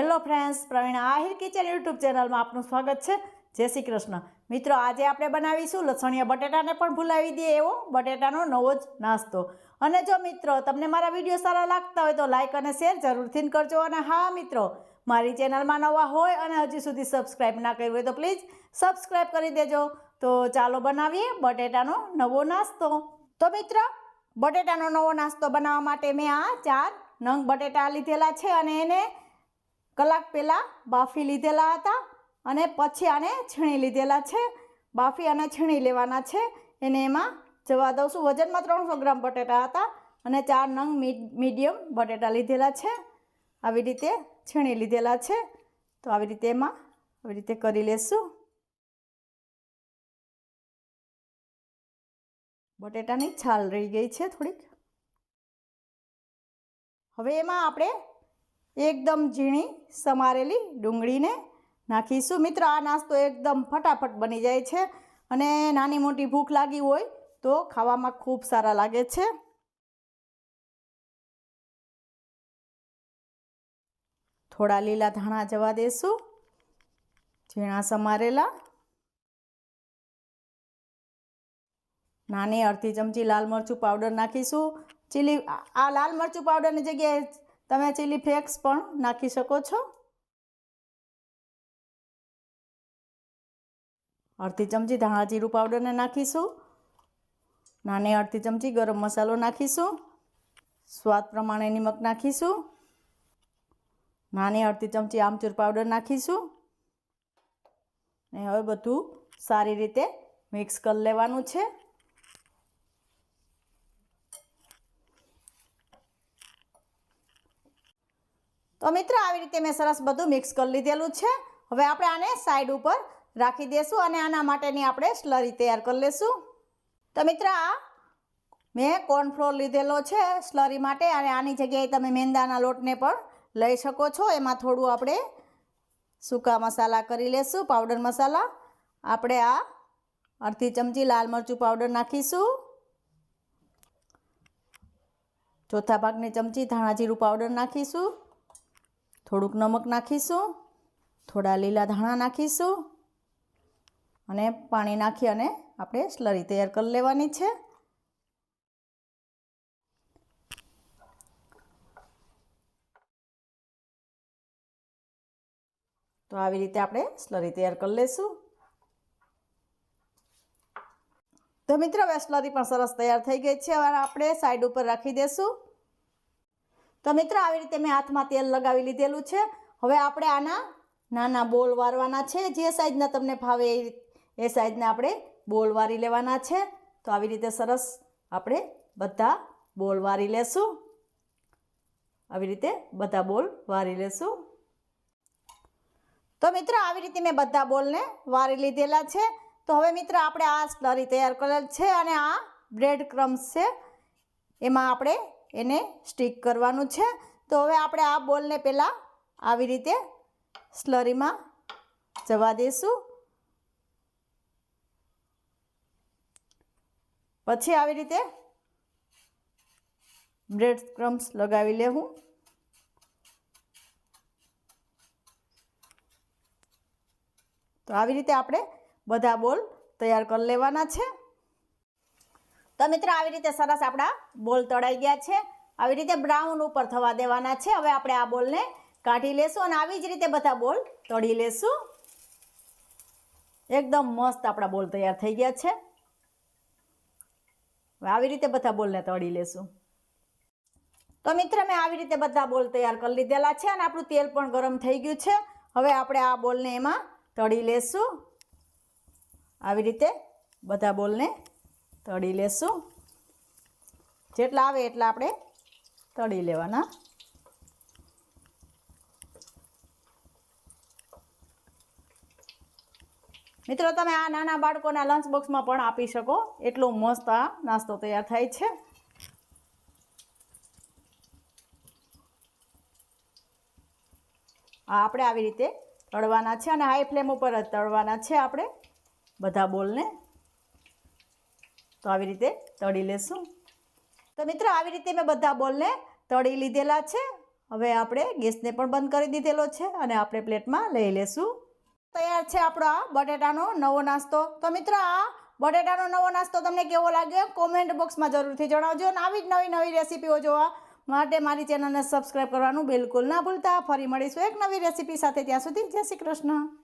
Hello friends, Pravina Ahir kitchen YouTube ચેનલમાં આપનું સ્વાગત છે. જય શ્રી કૃષ્ણ. મિત્રો, આજે આપણે બનાવીશું લસણિયા બટેટાને પણ ભૂલાવી દઈએ એવો બટેટાનો નવો જ નાસ્તો. અને જો મિત્રો, તમને મારા વીડિયો સારા લાગતા હોય તો લાઇક અને શેર જરૂરથી કરજો. અને હા, મિત્રો, મારી ચેનલમાં નવા હોય અને હજી સુધી સબસ્ક્રાઈબ ના કર્યું હોય તો પ્લીઝ સબસ્ક્રાઈબ કરી દેજો. તો ચાલો બનાવીએ બટેટાનો નવો નાસ્તો. તો મિત્રો, બટેટાનો નવો નાસ્તો બનાવવા માટે મેં આ ચાર નંગ બટેટા લીધેલા છે અને એને કલાક પહેલાં બાફી લીધેલા હતા અને પછી આને છીણી લીધેલા છે. બાફી અને છીણી લેવાના છે. એને એમાં જવા દઉં છું. વજનમાં ત્રણસો ગ્રામ બટેટા હતા અને ચાર નંગ મીડિયમ બટેટા લીધેલા છે. આવી રીતે છીણી લીધેલા છે. તો આવી રીતે એમાં, આવી રીતે કરી લેશું. બટેટાની છાલ રહી ગઈ છે થોડીક. હવે એમાં આપણે એકદમ ઝીણી સમારેલી ડુંગળીને નાખીશું. મિત્ર, આ નાસ્તો એકદમ ફટાફટ બની જાય છે અને નાની મોટી ભૂખ લાગી હોય તો ખાવામાં ખૂબ સારા લાગે છે. થોડા લીલા ધાણા જવા દેશું, ઝીણા સમારેલા. નાની અડધી ચમચી લાલ મરચું પાવડર નાખીશું. ચીલી, આ લાલ મરચું પાવડરની જગ્યાએ તમે ચીલી ફ્લેક્સ પણ નાખી શકો છો. અડધી ચમચી ધાણા જીરું પાવડરને નાખીશું. નાની અડધી ચમચી ગરમ મસાલો નાખીશું. સ્વાદ પ્રમાણે નિમક નાખીશું. નાની અડધી ચમચી આમચૂર પાવડર નાખીશું. ને હવે બધું સારી રીતે મિક્સ કરી લેવાનું છે. તો મિત્ર, આવી રીતે મેં સરસ બધું મિક્સ કરી લીધેલું છે. હવે આપણે આને સાઈડ ઉપર રાખી દઈશું અને આના માટેની આપણે સ્લરી તૈયાર કરી લઈશું તો મિત્ર, આ મેં કોર્નફ્લોર લીધેલો છે સ્લરી માટે અને આની જગ્યાએ તમે મેંદાના લોટને પણ લઈ શકો છો. એમાં થોડું આપણે સૂકા મસાલા કરી લેશું પાવડર મસાલા. આપણે આ અડધી ચમચી લાલ મરચું પાવડર નાખીશું. ચોથા ભાગની ચમચી ધાણા જીરું પાવડર નાખીશું. થોડુંક નમક નાખીશું, થોડા લીલા ધાણા નાખીશું અને પાણી નાખી અને આપણે સ્લરી તૈયાર કરી લેવાની છે. તો આવી રીતે આપણે સ્લરી તૈયાર કરી લઈશું તો મિત્રો, હવે સ્લરી પણ સરસ તૈયાર થઈ ગઈ છે. હવે આપણે સાઈડ ઉપર રાખી દઈશું તો મિત્રો, આવી રીતે મેં હાથમાં તેલ લગાવી લીધેલું છે. હવે આપણે આના નાના બોલ વારવાના છે. જે સાઈઝના તમને ભાવે એ સાઈઝના આપણે બોલ વારી લેવાના છે. તો આવી રીતે સરસ આપણે બધા બોલ વારી લેશું. આવી રીતે બધા બોલ વારી લેશું. તો મિત્રો, આવી રીતે મેં બધા બોલને વારી લીધેલા છે. તો હવે મિત્ર, આપણે આ સ્લરી તૈયાર કરેલ છે અને આ બ્રેડ ક્રમ્સ છે. એમાં આપણે એને સ્ટીક કરવાનું છે. તો હવે આપણે આ બોલને પહેલાં આવી રીતે સ્લરીમાં જવા દઈશું પછી આવી રીતે બ્રેડ ક્રમ્સ લગાવી લેવું. તો આવી રીતે આપણે બધા બોલ તૈયાર કરી લેવાના છે. તો મિત્રો, આવી રીતે સરસ આપણા બોલ તળાઈ ગયા છે. આવી રીતે બ્રાઉન ઉપર થવા દેવાના છે. હવે આપણે આ બોલને કાઢી લેશું અને આવી જ રીતે બધા બોલ તળી લેશું. એકદમ મસ્ત આપણા બોલ તૈયાર થઈ ગયા છે. આવી રીતે બધા બોલને તળી લેશું. તો મિત્ર, મેં આવી રીતે બધા બોલ તૈયાર કરી લીધેલા છે અને આપણું તેલ પણ ગરમ થઈ ગયું છે. હવે આપણે આ બોલને એમાં તળી લેશું. આવી રીતે બધા બોલને તળી લેશું. જેટલા આવે એટલા આપણે તળી લેવાના. મિત્રો, તમે આ નાના બાળકોના લંચ બોક્સમાં પણ આપી શકો. એટલો મસ્ત આ નાસ્તો તૈયાર થાય છે. આ આપણે આવી રીતે તળવાના છે અને હાઈ ફ્લેમ ઉપર જ તળવાના છે આપણે બધા બોલને. તો આવી રીતે તળી લેશું. તો મિત્રો, આવી રીતે મેં બધા બોલને તળી લીધેલા છે. હવે આપણે ગેસને પણ બંધ કરી દીધેલો છે અને આપણે પ્લેટમાં લઈ લેશું. તૈયાર છે આપણો આ બટેટાનો નવો નાસ્તો. તો મિત્રો, આ બટેટાનો નવો નાસ્તો તમને કેવો લાગ્યો? કોમેન્ટ બોક્સમાં જરૂરથી જણાવજો અને આવી જ નવી નવી રેસીપીઓ જોવા માટે મારી ચેનલને સબસ્ક્રાઈબ કરવાનું બિલકુલ ના ભૂલતા. ફરી મળીશું એક નવી રેસીપી સાથે. ત્યાં સુધી જય શ્રી કૃષ્ણ.